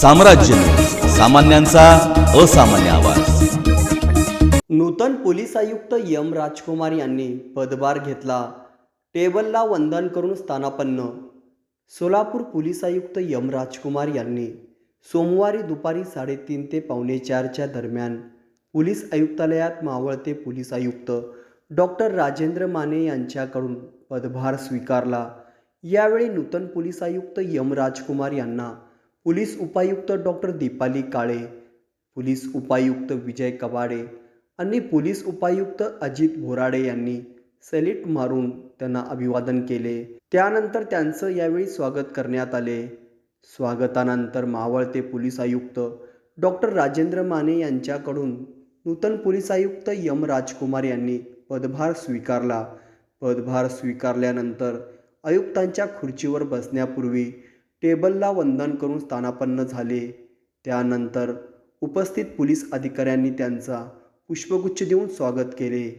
साम्राज्य. सामान्यांचा असामान्य आवाज. नूतन पोलीस आयुक्त यम राजकुमार यांनी पदभार घेतला. टेबलला वंदन करून स्थानापन्न. सोलापूर पोलीस आयुक्त यम राजकुमार यांनी सोमवारी दुपारी साडेतीन ते पावणे चारच्या दरम्यान पोलीस आयुक्तालयात मावळते पोलीस आयुक्त डॉक्टर राजेंद्र माने यांच्याकडून पदभार स्वीकारला. यावेळी नूतन पोलीस आयुक्त यम राजकुमार यांना पोलीस उपायुक्त डॉक्टर दीपाली काळे पोलीस उपायुक्त विजय कवाडे आणि पोलीस उपायुक्त अजित भोराडे यांनी सॅल्यूट मारून त्यांना अभिवादन केले. त्यानंतर त्यांचं यावेळी स्वागत करण्यात आले. स्वागतानंतर मावळते पोलीस आयुक्त डॉक्टर राजेंद्र माने यांच्याकडून नूतन पोलीस आयुक्त यम राजकुमार यांनी पदभार स्वीकारला. पदभार स्वीकारल्यानंतर आयुक्तांच्या खुर्चीवर बसण्यापूर्वी टेबलला वंदन करून स्थानापन्न झाले. त्यानंतर उपस्थित पोलीस अधिकाऱ्यांनी त्यांचा पुष्पगुच्छ देऊन स्वागत केले.